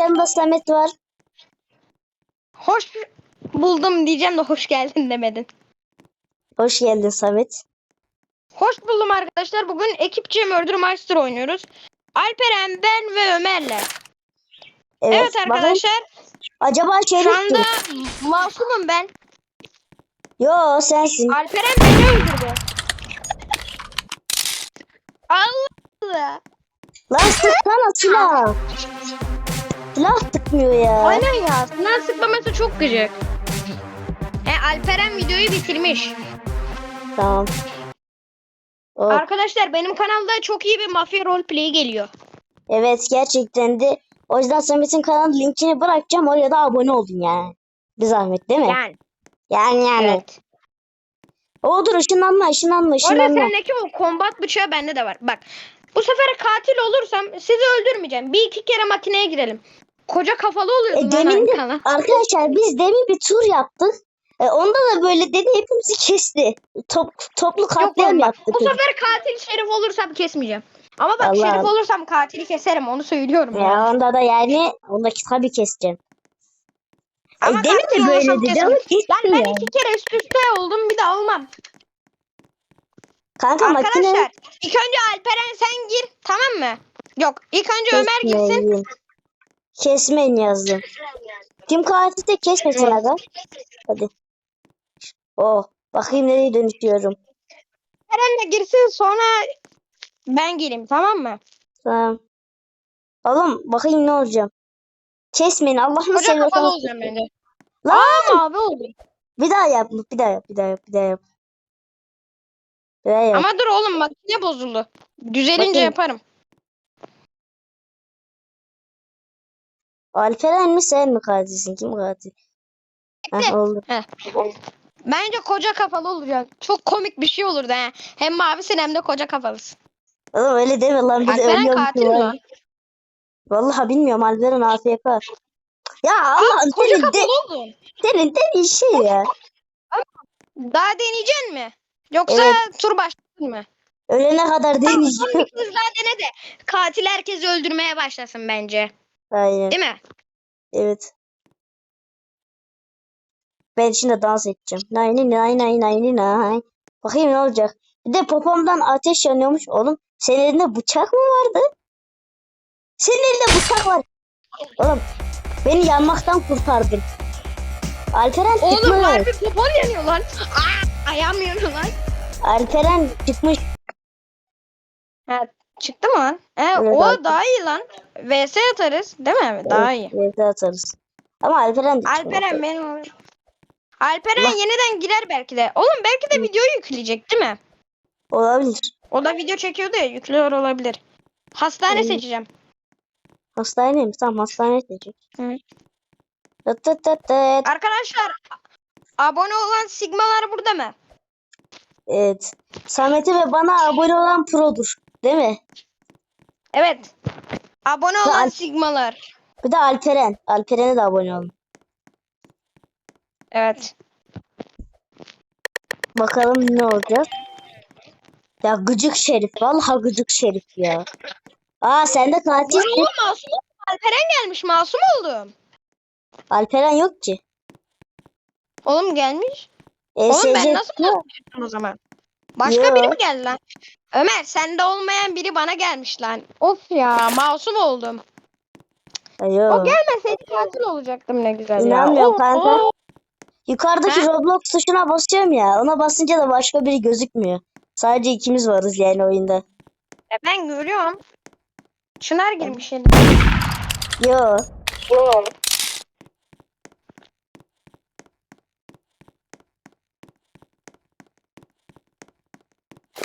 yanında Samet var. Hoş buldum diyeceğim de hoş geldin demedin. Hoş geldin Samet. Hoş buldum arkadaşlar. Bugün ekipçe Murder Master oynuyoruz. Alperen, ben ve Ömer'le. Evet, Evet, bakın, arkadaşlar. acaba Şu Şerif anda mi? masumum ben. Yo sensin. Alperen beni öldürdü. Allah. Lan sıksana silah. Silah tıkmıyor ya. Aynen ya. Sinan sıklaması çok gıcık. E, Alperen videoyu bitirmiş. Tamam. Oh, Arkadaşlar benim kanalda çok iyi bir mafya roleplay geliyor. evet gerçekten de. O yüzden Samet'in kanal linkini bırakacağım. Oraya da abone olun yani. Bir zahmet değil mi? Yani. Yani yani. Evet. O dur ışınlanma ışınlanma ışınlanma. sendeki o kombat bıçağı bende de var. Bak. Bu sefer katil olursam sizi öldürmeyeceğim. Bir iki kere makineye girelim. Koca kafalı oluyordum E, demin de, arkadaşlar biz demin bir tur yaptık. E, onda da böyle dedi hepimizi kesti. Top, toplu katliam yaptık. Bu sefer katil şerif olursam kesmeyeceğim. Ama bak Allah şerif olursam katili keserim onu söylüyorum. Ya onda da yani ondaki tabii keseceğim. Ama e, demin de böyle dedi ama ben ya. iki kere üst üste oldum bir daha olmam. Kanka makine Arkadaşlar ilk önce Alperen sen gir tamam mı? Yok ilk önce Ömer girsin. Kesmeyin. Yazdım. Kim katil de kesmesin aga. Hadi. Oh. Bakayım nereye dönüşüyorum. Eren de girsin sonra ben gireyim tamam mı? Tamam. Oğlum bakayım ne olacağım. Kesmeyin Allah'ını Koca kafalı olacağım bence. Lan! Aa mavi oldu. Bir daha yap. Bir daha yap. Bir daha yap. Bir daha yap. Bir daha yap. Ama dur oğlum makine bozuldu. Düzelince Bakayım. yaparım. Alperen mi sen mi katilsin? Kim katil? Heh, oldu. Bence koca kafalı olacak. Çok komik bir şey olurdu he. Hem mavisin hem de koca kafalısın. Oğlum öyle deme lan. Bir de Alperen ölüyorum katil mi lan? Vallahi bilmiyorum Alperen AFK. Ya Allah'ım Koca senin, de, kafalı oldun. senin dediğin şey ya. Daha deneyeceksin mi? Yoksa Evet. tur başlasın mı? Ölene kadar Tamam, deneyeceğim. bir kez daha dene de katil herkesi öldürmeye başlasın bence. Aynen. Değil mi? Evet. Ben şimdi dans edeceğim. Nay nay nay nay nay nay. Bakayım ne olacak. Bir de popomdan ateş yanıyormuş. Oğlum senin elinde bıçak mı vardı? Senin elinde bıçak var. Oğlum beni yanmaktan kurtardın. Alperen Oğlum çıkmış. harbi popon yanıyor lan. Aa, ayağım yanıyor lan. Alperen çıkmış. Ha, çıktı mı lan? He, Evet, o artık. daha iyi lan. VS atarız değil mi? Daha iyi. Evet, atarız. Ama Alperen de. Alperen benim. Alperen yeniden girer belki de. Oğlum belki de videoyu yükleyecek değil mi? Olabilir. O da video çekiyordu ya yüklüyor olabilir. Hastane Evet. seçeceğim. Hastane mi? Tamam hastane seçecek. Evet. Tıt tıt tıt. Arkadaşlar abone olan sigmalar burada mı? Evet. Samet'e ve bana abone olan produr. Değil mi? Evet. Abone olan Al- sigmalar. Bir de Alperen. Alperen'e de abone olun. Evet. Bakalım ne olacak. Ya gıcık şerif. Vallahi gıcık şerif ya. Aa sen de katilsin. oğlum masum oldum. Alperen gelmiş masum oldum. Alperen yok ki. Oğlum gelmiş. E, Oğlum ben ESC nasıl masum çıktım o zaman? Başka Yo. biri mi geldi lan? Ömer sende olmayan biri bana gelmiş lan. Of ya masum oldum. Ha, yok. O gelmeseydi katil olacaktım ne güzel ya. İnanmıyorum Of, kanka. of. Yukarıdaki Ha? Roblox tuşuna basıyorum ya. Ona basınca da başka biri gözükmüyor. Sadece ikimiz varız yani oyunda. E ben görüyorum. Çınar girmiş yine. Yo.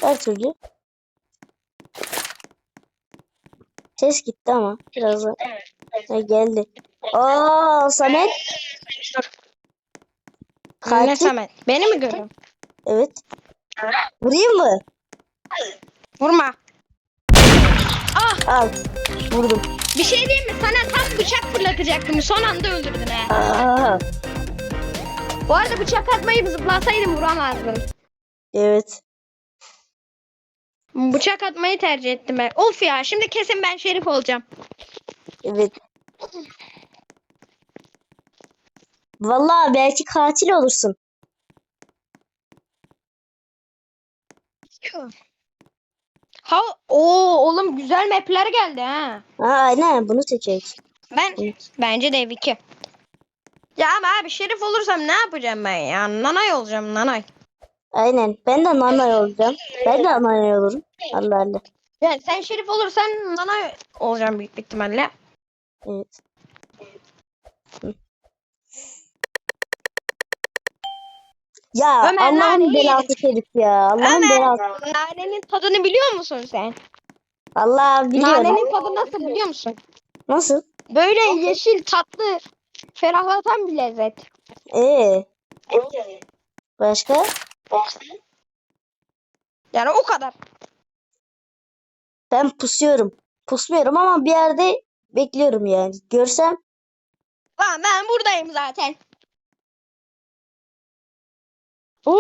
Her türlü. Ses gitti ama birazdan. Ha, geldi. Oo Samet. Ne Katil. Samet? Beni mi görüyorsun? Evet. Vurayım mı? Vurma. Al. Vurdum. Bir şey diyeyim mi? Sana tam bıçak fırlatacaktım. Son anda öldürdün he. Aa, Bu arada bıçak atmayı zıplasaydım vuramazdın. evet. Bıçak atmayı tercih ettim ben. Of ya şimdi kesin ben şerif olacağım. Evet. Vallahi belki katil olursun. Ha o oğlum güzel mapler geldi ha. Aynen bunu seçecek. Ben bence de ev 2. Ya ama abi şerif olursam ne yapacağım ben ya? Nanay olacağım nanay. Aynen. Ben de nanay olacağım. Ben de nanay olurum. Allah Allah. Yani sen şerif olursan nanay olacağım büyük bir ihtimalle. Evet. Ya Ömer, Allah'ın naneyi belası herif ya. Allah'ın belası. Nanenin tadını biliyor musun sen? Allah biliyorum. Nanenin tadı nasıl biliyor musun? Nasıl? Böyle yeşil tatlı ferahlatan bir lezzet. Ee, başka? Yani o kadar. Ben pusuyorum. Pusmuyorum ama bir yerde bekliyorum yani. Görsem Lan ben buradayım zaten. Oo?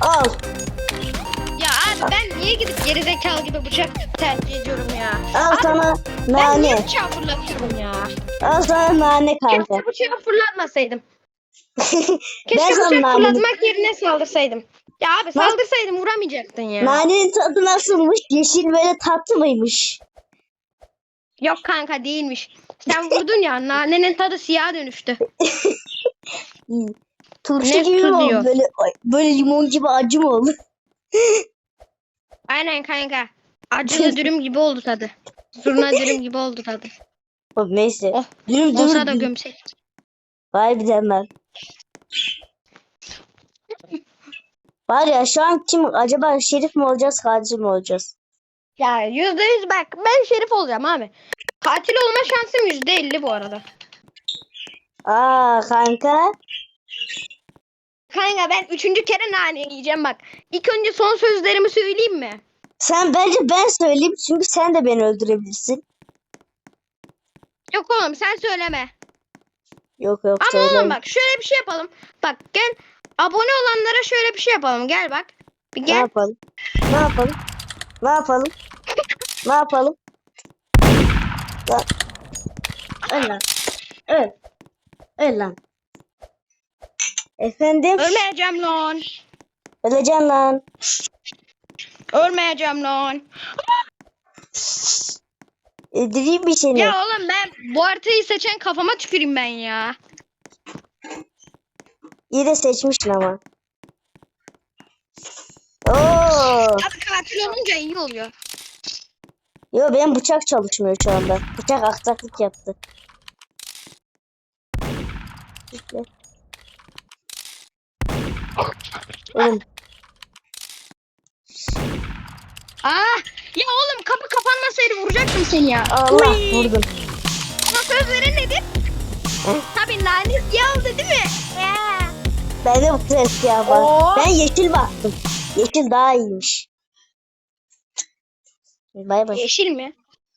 al. Ya abi ben niye gidip gerizekalı gibi bıçak tercih ediyorum ya? Al sana Ben niye nane. bıçağı fırlatıyorum ya? Al sana nane kanka. Keşke bıçağı fırlatmasaydım. ben Keşke sana bıçak nane. fırlatmak yerine saldırsaydım. Ya abi saldırsaydım vuramayacaktın ya. Nanenin tadı nasılmış? Yeşil böyle tatlı mıymış? Yok kanka değilmiş. Sen vurdun ya nanenin tadı siyah dönüştü. Hmm. Turşu Ne gibi mi oldu? tutuyor? Böyle, böyle limon gibi acı mı oldu? Aynen kanka. Acılı dürüm gibi oldu tadı. Zurna dürüm gibi oldu tadı. Oh, neyse. Oh, Dürüm dürüm. Olsa da gömsek. Vay bir demem. Var ya şu an kim acaba şerif mi olacağız katil mi olacağız? Ya yüzde yüz bak ben şerif olacağım abi. Katil olma şansım yüzde elli bu arada. Aa kanka. Kanka ben üçüncü kere nane yiyeceğim bak. İlk önce son sözlerimi söyleyeyim mi? Sen bence ben söyleyeyim çünkü sen de beni öldürebilirsin. Yok oğlum sen söyleme. Yok yok Ama oğlum bak şöyle bir şey yapalım. Bak gel abone olanlara şöyle bir şey yapalım. Gel bak. Bir Ne gel. yapalım? Ne yapalım? Ne yapalım? ne yapalım? Ya. Öl lan. Öl. Öl lan. Efendim? Ölmeyeceğim lan. Öleceksin lan. Ölmeyeceğim lan. Öldüreyim mi seni? Ya oğlum ben bu haritayı seçen kafama tüküreyim ben ya. İyi de seçmişsin ama. Oo. Abi katil olunca iyi oluyor. Yo benim bıçak çalışmıyor şu anda. Bıçak aksaklık yaptı. Oğlum Aa, ya oğlum kapı kapanmasaydı vuracaktım seni ya. Allah Uy. vurdum. Sana söz verin dedim. Tabii nane siyah oldu değil mi? Ya. Ben de bu ses ya var. Oo. Ben yeşil baktım. Yeşil daha iyiymiş. Bay bay. Yeşil mi?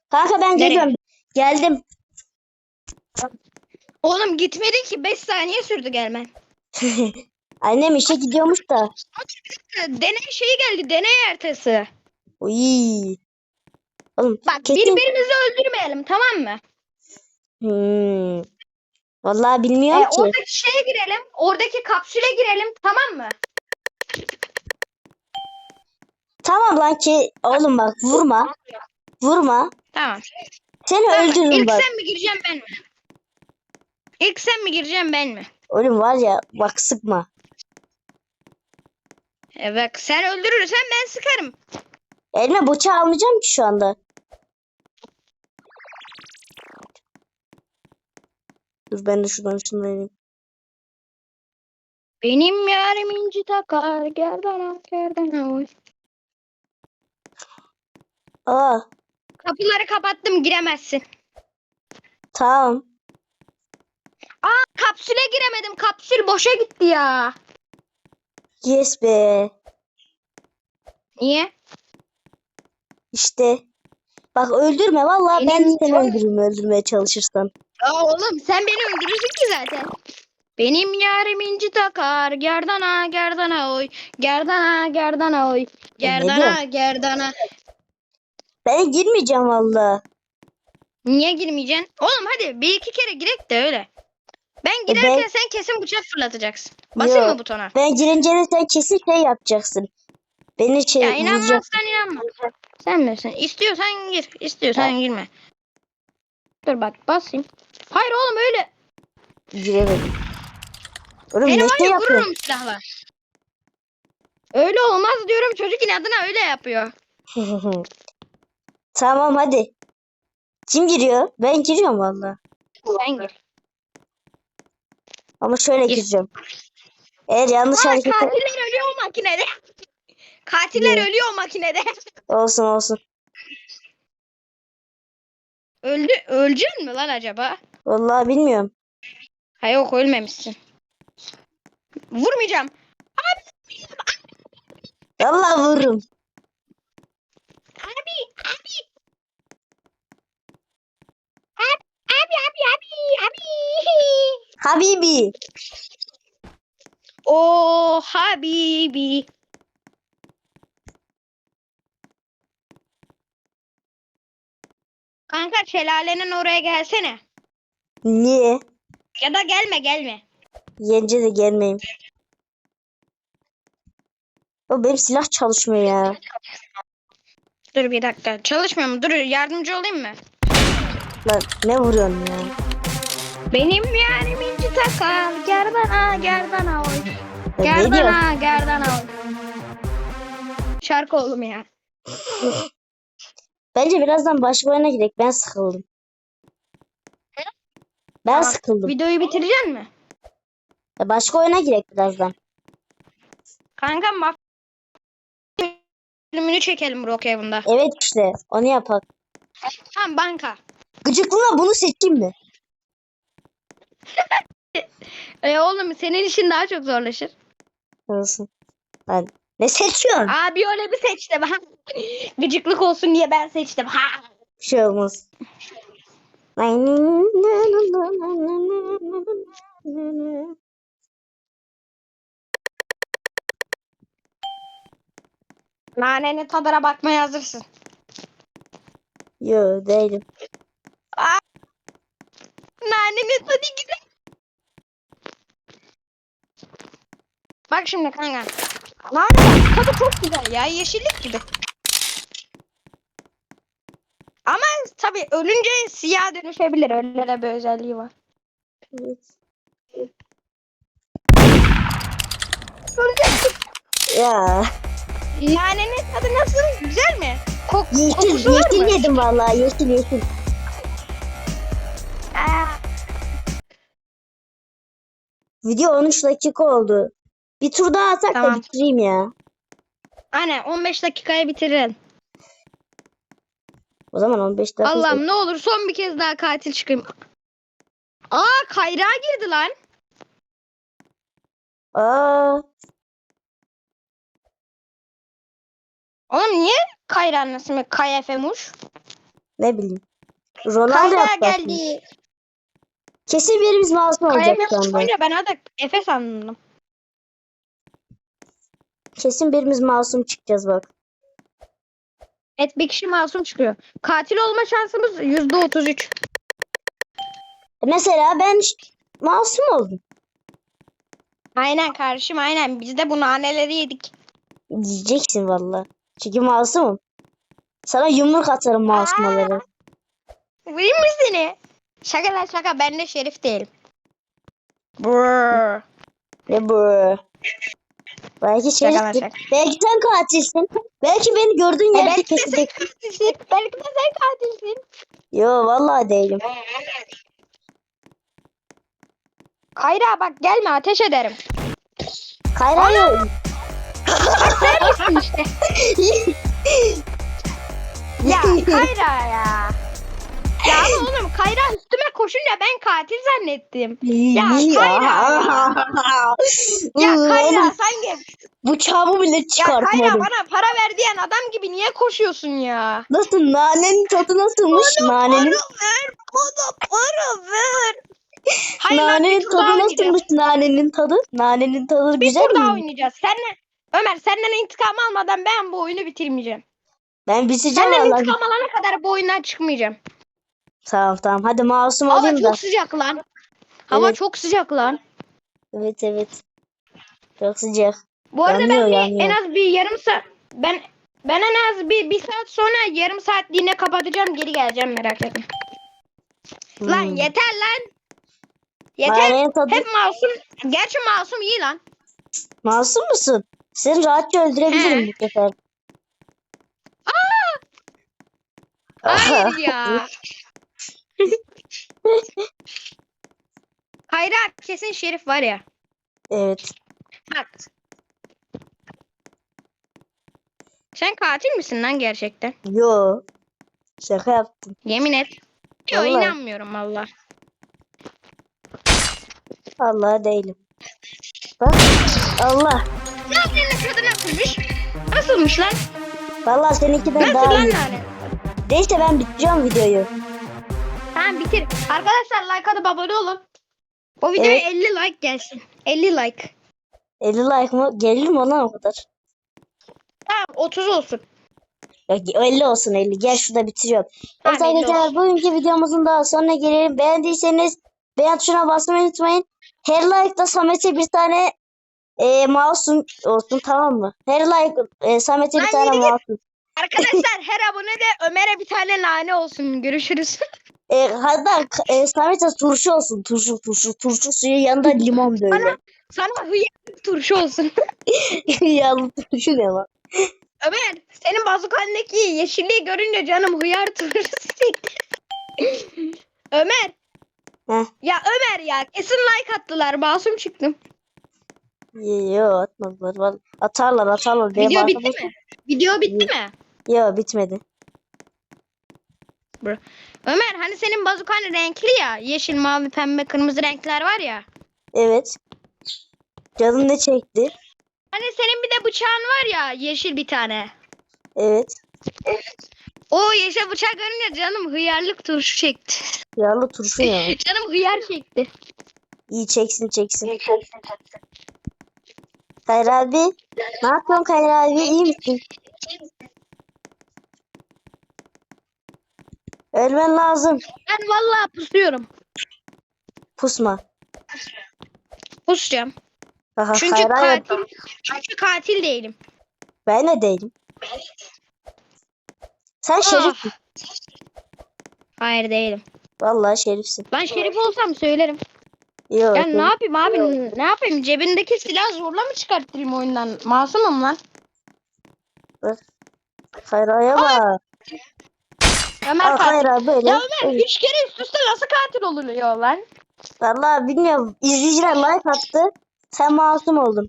Kanka ben Nereye? geliyorum. Geldim. Oğlum gitmedi ki 5 saniye sürdü gelmen. Annem işe gidiyormuş da. Deney şeyi geldi deney ertesi. Uy. Oğlum Bak kesin. birbirimizi öldürmeyelim tamam mı? Hmm. Vallahi bilmiyorum Ee, ki. oradaki şeye girelim. Oradaki kapsüle girelim tamam mı? Tamam lan ki oğlum bak vurma. Vurma. Tamam. Seni Tamam, öldürürüm İlk bak. sen mi gireceksin ben mi? İlk sen mi gireceksin ben mi? Oğlum var ya bak sıkma. E bak sen öldürürsen ben sıkarım. Elime bıçağı almayacağım ki şu anda. Dur ben de şuradan vereyim. Benim yarim inci takar gerdana gerdana oy. Aa Kapıları kapattım giremezsin. tamam. Kapsüle giremedim. Kapsül boşa gitti ya. Yes be. Niye? İşte. Bak öldürme vallahi ben Benim seni öldürürüm öldürmeye çalışırsan. Aa, oğlum sen beni öldürürsün ki zaten. Benim yarim inci takar gerdana gerdana oy. Gerdana gerdana oy. Gerdana diyorsun? gerdana. Ben girmeyeceğim vallahi. Niye girmeyeceksin? Oğlum hadi bir iki kere girek de öyle. Ben girerken E ben- sen kesin bıçak fırlatacaksın. Basayım Yok. mı butona? Ben girince de sen kesin şey yapacaksın. Beni şey Ya inanmazsan inanma. Sen bilirsin. İstiyorsan gir. istiyorsan girme. Dur bak basayım. Hayır oğlum öyle. Giremedim. Oğlum ne şey ya yapıyorsun? vururum silahla. Öyle olmaz diyorum çocuk inadına öyle yapıyor. tamam hadi. Kim giriyor? Ben giriyorum valla. Sen gir. Ama şöyle Gir. gireceğim. Eğer yanlış Aa, hareket katiller ölüyor o makinede. Katiller Ne? ölüyor o makinede. olsun olsun. Öldü, ölecek mi lan acaba? Vallahi bilmiyorum. Ha yok ölmemişsin. Vurmayacağım. Vallahi vururum. Abi. Abi, abi, abi, abi. Habibi. Oh Habibi. Kanka şelalenin oraya gelsene. Niye? Ya da gelme gelme. Yence de gelmeyeyim. O benim silah çalışmıyor ya. Dur bir dakika. Çalışmıyor mu? Dur yardımcı olayım mı? Lan ne vuruyorsun ya? Benim yarim inci takal. Gerdana gerdana oy. Gerdana gerdana oy. Şarkı oğlum ya. Bence birazdan başka oyuna gidelim. Ben sıkıldım. Ben Tamam. sıkıldım. Videoyu bitirecek mi? Başka oyuna gidelim birazdan. Kanka maf bölümünü çekelim Brookhaven'da. Evet işte onu yapak. Tamam banka. Gıcıklığına bunu seçeyim mi? E oğlum senin işin daha çok zorlaşır. Olsun. Ben ne seçiyorsun? Abi öyle bir seçtim. Ha. Gıcıklık olsun diye ben seçtim. Ha. Bir şey olmaz. Nanenin tadına bakmaya hazırsın. Yo değilim. Nanenin tadı güzel. Bak şimdi kanka. Nane tadı çok güzel ya. Yeşillik gibi. Ama tabii ölünce siyah dönüşebilir. Öyle de bir özelliği var. Ya Nanenin tadı nasıl? Güzel mi? Kok yeşil kokusu var yeşil mı? yedim vallahi yeşil yeşil. Aa, Video 13 dakika oldu. Bir tur daha atak da Tamam. bitireyim ya. Aynen 15 dakikaya bitirelim. O zaman 15 dakika. Allah'ım ne olur son bir kez daha katil çıkayım. Aa Kayra girdi lan. Aa, Oğlum niye Kayra'nın ismi Kaya Femuş? ne bileyim. Ronaldo Kayra yaptı. geldi. Kesin birimiz masum Kaya olacak şu Femuş anda. oyunca ben adı Efe sandım. Kesin birimiz masum çıkacağız bak. Evet bir kişi masum çıkıyor. Katil olma şansımız yüzde otuz üç. Mesela ben masum oldum. Aynen kardeşim aynen. Biz de bu naneleri yedik. Diyeceksin valla. Çünkü masumum. Sana yumruk atarım masumaları. Vurayım mı seni? Şaka lan şaka. Ben de şerif değilim. Brrr. Ne bu? Belki şey, Şaka şaka. belki sen katilsin. Belki beni gördüğün E, yerde belki de sen katilsin. Belki de sen katilsin. Yo vallahi değilim. Kayra bak gelme ateş ederim. Kayra yok. Sen misin işte? Ya Kayra ya. Ya oğlum Kayra üstüme koşunca ben katil zannettim. Ya Kayra Ya Kayra sen gel. bıçağımı bile Ya Kayra bana para ver diyen adam gibi niye koşuyorsun ya? Nasıl nanenin tadı nasılmış? nanenin ver. Bana para ver. Hayır lan, bir nanenin tur daha tadı oynayacağız. nasılmış nanenin tadı? Nanenin tadı Bir güzel tur daha mi? oynayacağız. Senle Ömer senden intikam almadan ben bu oyunu bitirmeyeceğim. Ben bitireceğim Senden vallahi. intikam alana kadar bu oyundan çıkmayacağım. Tamam tamam. Hadi masum Hava olayım da. çok sıcak lan. Hava Evet. çok sıcak lan. Evet evet. Çok sıcak. Bu arada Yanıyor, ben bir, yanıyor. en az bir yarım saat ben ben en az bir, bir saat sonra yarım saatliğine kapatacağım geri geleceğim merak etme. Lan Hmm. yeter lan. Yeter. Tadı. Hep masum. Gerçi masum iyi lan. Masum musun? Seni rahatça öldürebilirim He. bu sefer. Hayır ya. Hayır abi, kesin Şerif var ya. Evet. Bak. Sen katil misin lan gerçekten? Yo. Şaka yaptım. Yemin et. Yok Vallahi. inanmıyorum valla. Allah değilim. Bak. Allah. Ne yapıyorsun kadın nasılmış? Nasılmış lan? Vallahi seninkinden Nasıl daha lan iyi. lanet? Neyse ben bitireceğim videoyu. Tamam bitir. Arkadaşlar like atıp abone olun. Bu videoya Evet. 50 like gelsin. 50 like. 50 like mı? Gelir mi ona o kadar? Tamam 30 olsun. Ya 50 olsun 50. Gel şurada bitiriyorum. Evet Tamam, 50 arkadaşlar olsun. bugünkü videomuzun daha sonuna gelelim. Beğendiyseniz beğen tuşuna basmayı unutmayın. Her like'da Samet'e bir tane e, masum olsun tamam mı? Her like e, Samet'e bir Lan tane yürü git. masum. Arkadaşlar her abone de Ömer'e bir tane nane olsun. Görüşürüz. E, hatta e, Samet'e turşu olsun. Turşu turşu turşu suyu yanında limon böyle. Sana hıyar turşu olsun. Yağlı turşu ne lan? Ömer senin bazukandaki yeşilliği görünce canım hıyar turşusu çekti. Ömer. Heh. Ya Ömer ya kesin like attılar. Masum çıktım. Yo atmadılar. Vallahi Atarlar atarlar. Benim Video bitti arkadaşım- mi? Video bitti mi? Yo bitmedi. Ömer hani senin bazukan renkli ya. Yeşil, mavi, pembe, kırmızı renkler var ya. Evet. Canım ne çekti? Hani senin bir de bıçağın var ya yeşil bir tane. Evet. O yeşil bıçağı görünce canım hıyarlık turşu çekti. Yağlı turşu ya. canım hıyar çekti. İyi çeksin çeksin. Kayra abi. Ne yapıyorsun Kayra abi? İyi misin? Ölmen lazım. Ben vallahi pusuyorum. Pusma. Pusacağım. Aha, Çünkü katil çünkü katil değilim. Ben de değilim. Sen Ah. şerifsin. Hayır değilim. Vallahi şerifsin. Ben şerif olsam söylerim. Yok. Ya ne yapayım abi? Ne yapayım? Cebimdeki silah zorla mı çıkarttırayım oyundan? Masumum lan. Kayra'ya bak. Ömer Aa, katil. Kayra böyle. Ya Ömer üç kere üst üste nasıl katil oluyor lan? Vallahi bilmiyorum. İzleyiciler like attı. Sen masum oldun.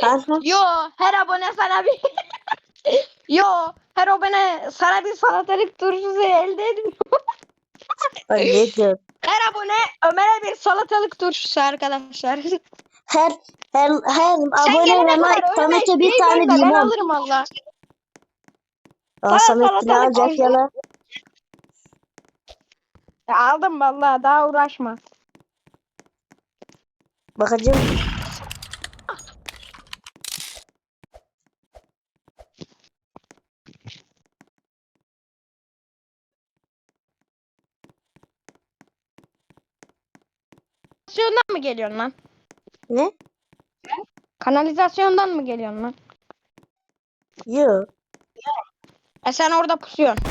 Kanka. Yo her abone sana bir Yo her abone sana bir salatalık turşusu elde edin. Ay, ne diyor? Her abone Ömer'e bir salatalık turşusu arkadaşlar. Her her her Sen abone ve like Samet'e bir tane gönder, Ben limon. alırım valla. Aa, salatalık alacak koy. yana? Ya aldım valla daha uğraşma. Bakacağım. Kanalizasyondan mı geliyorsun lan? Ne? Kanalizasyondan mı geliyorsun lan? Yo. E sen orada pusuyorsun.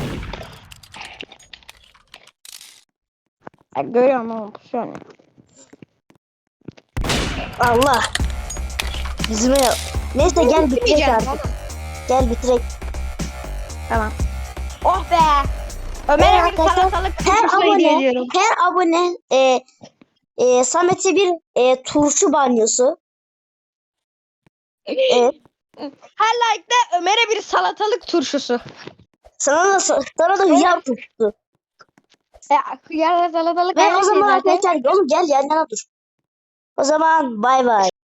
E, görüyorum ama pusuyorsun. Allah. Bizim ev. Neyse gel bitirek artık. Gel bitirek. Tamam. Oh be. Bir arkadaşlar, salatalık Her abone, geliyorum. her abone e, e, Samet'e bir e, turşu banyosu. Evet. Her like'da Ömer'e bir salatalık turşusu. Sana da sana da hıyar turşusu. E, hıyarla salatalık aynı o şey zaman arkadaşlar oğlum gel yan yana dur. O zaman bay bay.